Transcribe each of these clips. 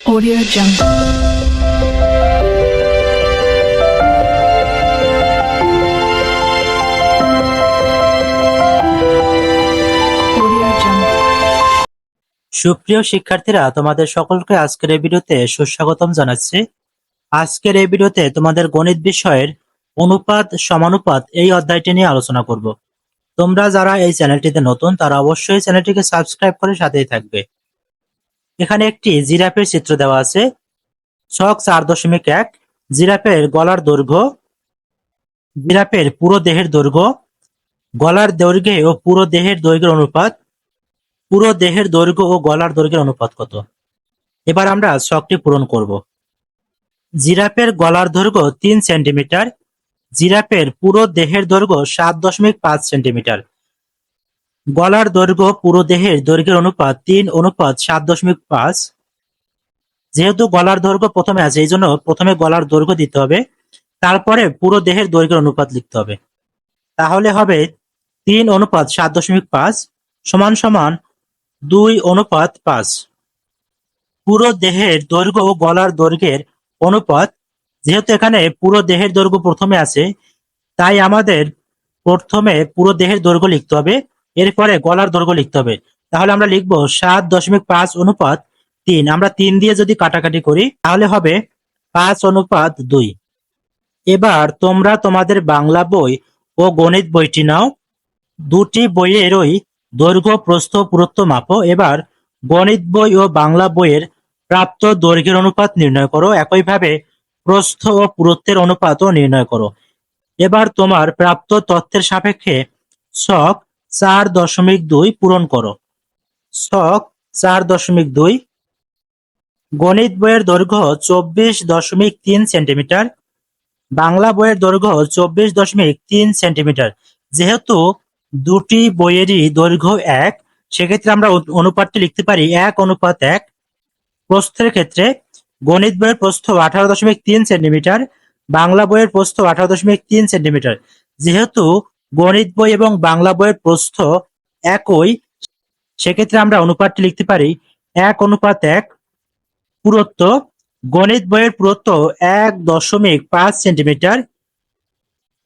Audio Jungle. সুপ্রিয় শিক্ষার্থীরা, তোমাদের সকলকে আজকের এই ভিডিওতে সুস্বাগতম জানাচ্ছি। আজকের এই ভিডিওতে তোমাদের গণিত বিষয়ের অনুপাত, সমানুপাত এই অধ্যায়টি নিয়ে আলোচনা করব। তোমরা যারা এই চ্যানেলটিতে নতুন, তারা অবশ্যই চ্যানেলটিকে সাবস্ক্রাইব করে সাথেই থাকবে। এখানে একটি জিরাফের চিত্র দেওয়া আছে। ছক চার দশমিক এক। জিরাফের গলার দৈর্ঘ্য, জিরাফের পুরো দেহের দৈর্ঘ্য, গলার দৈর্ঘ্যে ও পুরো দেহের দৈর্ঘ্যের অনুপাত, পুরো দেহের দৈর্ঘ্য ও গলার দৈর্ঘ্যের অনুপাত কত? এবার আমরা শখটি পূরণ করব। জিরাফের গলার দৈর্ঘ্য তিন সেন্টিমিটার, জিরাফের পুরো দেহের দৈর্ঘ্য সাত দশমিক পাঁচ সেন্টিমিটার। গলার দৈর্ঘ্য পুরো দেহের দৈর্ঘ্যের অনুপাত তিন, অনুপাত সাত দশমিক পাঁচ। যেহেতু গলার দৈর্ঘ্য প্রথমে আছে এই জন্য প্রথমে গলার দৈর্ঘ্য দিতে হবে। তারপরে পুরো দেহের দৈর্ঘ্যের অনুপাত লিখতে হবে। তাহলে হবে তিন, অনুপাত সাত দশমিক পাঁচ সমান সমান দুই, অনুপাত পাঁচ। পুরো দেহের দৈর্ঘ্য ও গলার দৈর্ঘ্যের অনুপাত, যেহেতু এখানে পুরো দেহের দৈর্ঘ্য প্রথমে আছে, তাই আমাদের প্রথমে পুরো দেহের দৈর্ঘ্য লিখতে হবে। এরপরে গলার দৈর্ঘ্য লিখতে হবে। তাহলে আমরা লিখব সাত দশমিক পাঁচ অনুপাত তিন। আমরা তিন দিয়ে যদি কাটাকাটি করি, তাহলে হবে পাঁচ অনুপাত দুই। এবার তোমরা তোমাদের বাংলা বই ও গণিত বইটি নাও। দুটি বইয়েরই দৈর্ঘ্য, প্রস্থ, পুরুত্ব মাপো। এবার গণিত বই ও বাংলা বইয়ের প্রাপ্ত দৈর্ঘ্যের অনুপাত নির্ণয় করো। একইভাবে প্রস্থ ও পুরুত্বের অনুপাতও নির্ণয় করো। এবার তোমার প্রাপ্ত তথ্যের সাপেক্ষে ছক চার দশমিক দুই পূরণ করো। ছক চার দশমিক দুই। গণিত বইয়ের দৈর্ঘ্য চব্বিশ দশমিক তিন সেন্টিমিটার। বাংলা বইয়ের দৈর্ঘ্য চব্বিশ দশমিক তিন সেন্টিমিটার। যেহেতু দুটি বইয়েরই দৈর্ঘ্য এক, সেক্ষেত্রে আমরা অনু- অনুপাতটি লিখতে পারি এক অনুপাত এক। প্রস্থের ক্ষেত্রে গণিত বইয়ের প্রস্থ আঠারো দশমিক তিন সেন্টিমিটার, বাংলা বইয়ের প্রস্থ আঠারো দশমিক তিন সেন্টিমিটার। যেহেতু গণিত বই এবং বাংলা বইয়ের প্রস্থ একই, সেক্ষেত্রে আমরা অনুপাতটি লিখতে পারি এক অনুপাত এক পুরুত্ব, গণিত বইয়ের পুরুত্ব এক দশমিক পাঁচ সেন্টিমিটার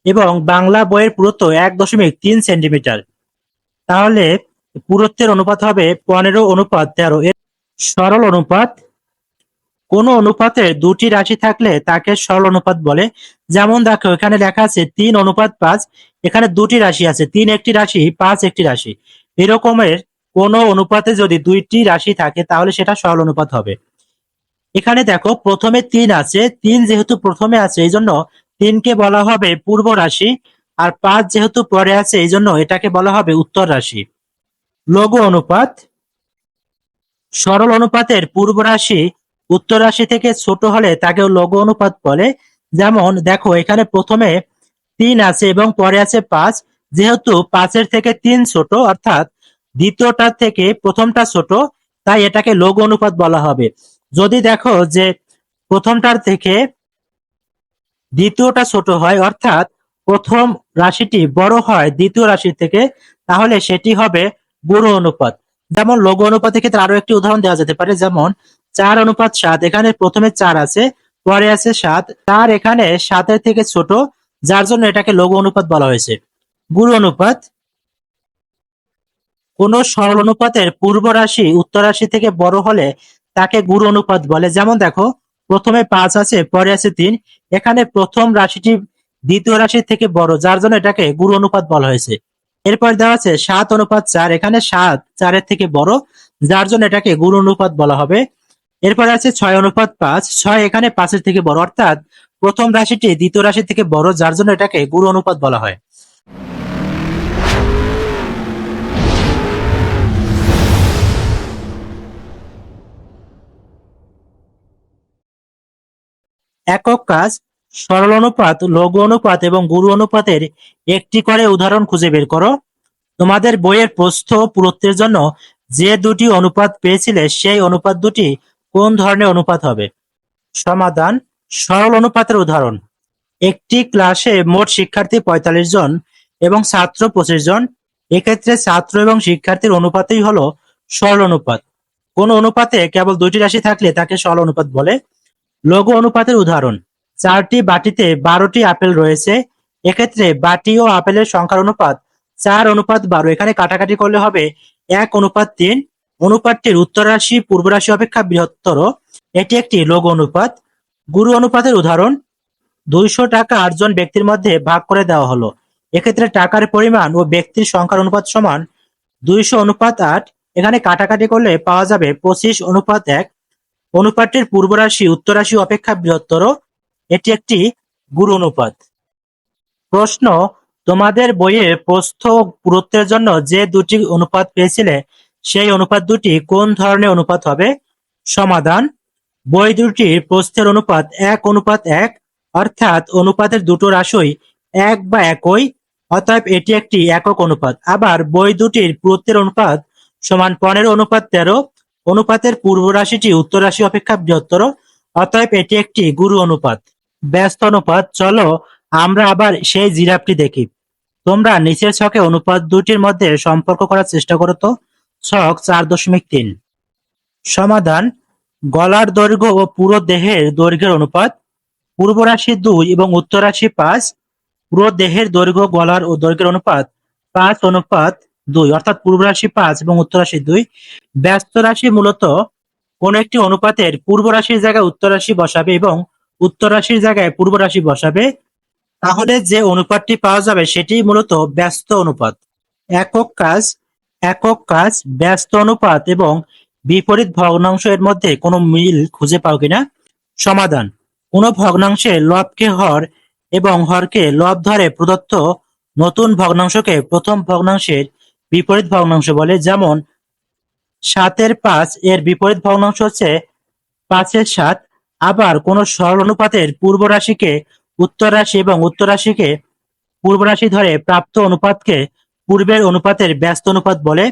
এবং বাংলা বইয়ের পুরুত্ব এক দশমিক তিন সেন্টিমিটার। তাহলে পুরুত্বের অনুপাত হবে পনেরো অনুপাত তেরো। এর সরল অনুপাত কোন অনুপাতে দুটি রাশি থাকলে তাকে সরল অনুপাত বলে। যেমন দেখো, এখানে লেখা আছে তিন অনুপাত পাঁচ, এখানে দুটি রাশি আছে, তিন একটি রাশি, পাঁচ একটি রাশি। এরকমের কোন অনুপাতে যদি দুইটি রাশি থাকে, তাহলে সেটা সরল অনুপাত হবে। এখানে দেখো, প্রথমে তিন আছে, তিন যেহেতু প্রথমে আছে এই জন্য তিনকে বলা হবে পূর্ব রাশি, আর পাঁচ যেহেতু পরে আছে এই জন্য এটাকে বলা হবে উত্তর রাশি। লঘু অনুপাত, সরল অনুপাতের পূর্ব রাশি উত্তর রাশি থেকে ছোট হলে তাকে লঘু অনুপাত বলে। যেমন, দেখো, এখানে প্রথমে তিন আছে এবং পরে আছে পাঁচ। যেহেতু পাঁচের থেকে তিন ছোট, অর্থাৎ দ্বিতীয়টার থেকে প্রথমটা ছোট, তাই এটাকে লঘু অনুপাত বলা হবে। যদি দেখো যে প্রথমটার থেকে দ্বিতীয়টা ছোট হয়, অর্থাৎ প্রথম রাশিটি বড় হয় দ্বিতীয় রাশি থেকে, তাহলে সেটি হবে গুরু অনুপাত। যেমন, লঘু অনুপাতের ক্ষেত্রে আরও একটি উদাহরণ দেওয়া যেতে পারে। যেমন চার অনুপাত সাত। এখানে প্রথমে চার আছে, পরে আছে সাত। চার এখানে সাতের থেকে ছোট, যার জন্য এটাকে লঘু অনুপাত বলা হয়েছে। গুরু অনুপাত, কোন সরল অনুপাতের পূর্ব রাশি, উত্তর রাশি থেকে বড় হলে তাকে গুরু অনুপাত বলে। যেমন দেখো, প্রথমে পাঁচ আছে, পরে আছে তিন। এখানে প্রথম রাশিটি দ্বিতীয় রাশির থেকে বড়, যার জন্য এটাকে গুরু অনুপাত বলা হয়েছে। এরপর দেওয়া আছে সাত অনুপাত চার। এখানে সাত চারের থেকে বড়, যার জন্য এটাকে গুরু অনুপাত বলা হবে। এরপর আছে ছয় অনুপাত পাঁচ। ছয় এখানে পাঁচের থেকে বড়, অর্থাৎ প্রথম রাশিটি দ্বিতীয় রাশি থেকে বড়, যার জন্য এটাকে গুরু অনুপাত বলা হয়। একক কাজ, সরল অনুপাত, লঘু অনুপাত এবং গুরু অনুপাতের একটি করে উদাহরণ খুঁজে বের করো। তোমাদের বইয়ের প্রস্থ পুরুত্বের জন্য যে দুটি অনুপাত পেয়েছিলে, সেই অনুপাত দুটি কোন ধরনের অনুপাত হবে? সমাধান, সরল অনুপাতের উদাহরণ। একটি ক্লাসে মোট শিক্ষার্থী পঁয়তাল্লিশ জন এবং ছাত্র পঁচিশ জন। এক্ষেত্রে ছাত্র এবং শিক্ষার্থীর অনুপাতই হলো সরল অনুপাত। কোন অনুপাতে কেবল দুইটি রাশি থাকলে তাকে সরল অনুপাত বলে? লঘু অনুপাতের উদাহরণ, চারটি বাটিতে বারোটি আপেল রয়েছে। এক্ষেত্রে বাটি ও আপেলের সংখ্যার অনুপাত চার অনুপাত বারো। এখানে কাটাকাটি করলে হবে এক অনুপাত তিন। অনুপাতটির উত্তর রাশি পূর্ব রাশি অপেক্ষা বৃহত্তর। এটি একটি লঘু অনুপাত। গুরু অনুপাতের উদাহরণ, দুইশো টাকা আটজন ব্যক্তির মধ্যে ভাগ করে দেওয়া হলো। এক্ষেত্রে টাকার পরিমাণ ও ব্যক্তির সংখ্যার অনুপাত সমান দুইশো অনুপাত আট। এখানে কাটাকাটি করলে পাওয়া যাবে পঁচিশ অনুপাত এক। অনুপাতটির পূর্ব রাশি উত্তর রাশি অপেক্ষা বৃহত্তর। এটি একটি গুরু অনুপাত। প্রশ্ন, তোমাদের বইয়ে প্রস্থ ও পুরুত্বের জন্য যে দুটি অনুপাত পেয়েছিলে সেই অনুপাত দুটি কোন ধরনের অনুপাত হবে? সমাধান। বই দুটির প্রস্থের অনুপাত এক অনুপাত এক, অর্থাৎ অনুপাতের দুটো রাশই এক বা একই, অতএব এটি একটি একক অনুপাত। আবার বই দুটির পুরুত্বের অনুপাত সমান পনেরো, অনুপাত তেরো, অনুপাতের পূর্ব রাশিটি উত্তর রাশি অপেক্ষা বৃহত্তর, অতএব এটি একটি গুরু অনুপাত। ব্যস্ত অনুপাত, চলো আমরা আবার সেই জিরাফটি দেখি। তোমরা নিচের ছকে অনুপাত দুটির মধ্যে সম্পর্ক করার চেষ্টা করো তো। ছক চার দশমিক তিন। সমাধান, গলার দৈর্ঘ্য ও পুরো দেহের দৈর্ঘ্যের অনুপাত, পূর্ব রাশি দুই এবং উত্তর রাশি পাঁচ, পুরো দেহের দৈর্ঘ্য, গলার ও দৈর্ঘ্যের অনুপাত পাঁচ অনুপাত দুই, অর্থাৎ পূর্ব রাশি পাঁচ এবং উত্তর রাশি দুই। ব্যস্ত রাশি মূলত কোন একটি অনুপাতের পূর্ব রাশির জায়গায় উত্তর রাশি বসাবে এবং উত্তর রাশির জায়গায় পূর্ব রাশি বসাবে, তাহলে যে অনুপাতটি পাওয়া যাবে সেটি মূলত ব্যস্ত অনুপাত। একক কাজ একক কাজ, ব্যস্ত অনুপাত এবং বিপরীত ভগ্নাংশ এর মধ্যে কোনো মিল খুঁজে পাও কিনা? সমাধান। কোনো ভগ্নাংশে লবকে হর এবং হরকে লব ধরে প্রদত্ত নতুন ভগ্নাংশকে প্রথম ভগ্নাংশের বিপরীত ভগ্নাংশ বলে। যেমন, সাতের পাঁচ এর বিপরীত ভগ্নাংশ হচ্ছে পাঁচের সাত। আবার কোন সরল অনুপাতের পূর্ব রাশিকে উত্তর রাশি এবং উত্তর রাশিকে পূর্ব রাশি ধরে প্রাপ্ত অনুপাতকে পূর্বের অনুপাতের ব্যস্ত অনুপাত বলে,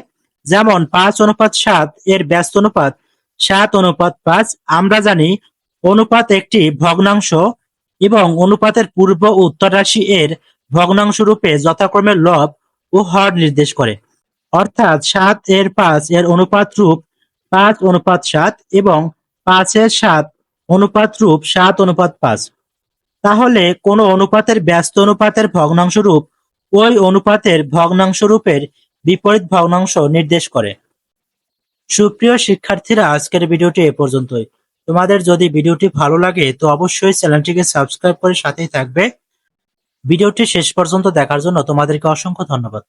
যেমন পাঁচ অনুপাত সাত এর ব্যস্ত অনুপাত, সাত অনুপাত পাঁচ, আমরা জানি অনুপাত একটি ভগ্নাংশ এবং অনুপাতের পূর্ব উত্তর রাশি এর ভগ্নাংশ রূপে যথাক্রমে লব ও হর নির্দেশ করে। অর্থাৎ সাত এর পাঁচ এর অনুপাত রূপ পাঁচ অনুপাত সাত এবং পাঁচের সাত অনুপাত রূপ সাত অনুপাত পাঁচ। তাহলে কোন অনুপাতের ব্যস্ত অনুপাতের ভগ্নাংশ রূপ ওই অনুপাতের ভগ্নাংশ রূপের বিপরীত ভগ্নাংশ নির্দেশ করে। সুপ্রিয় শিক্ষার্থীরা, আজকের ভিডিওটি এ পর্যন্তই। তোমাদের যদি ভিডিওটি ভালো লাগে, তো অবশ্যই চ্যানেলটিকে সাবস্ক্রাইব করে সাথেই থাকবে। ভিডিওটি শেষ পর্যন্ত দেখার জন্য তোমাদেরকে অসংখ্য ধন্যবাদ।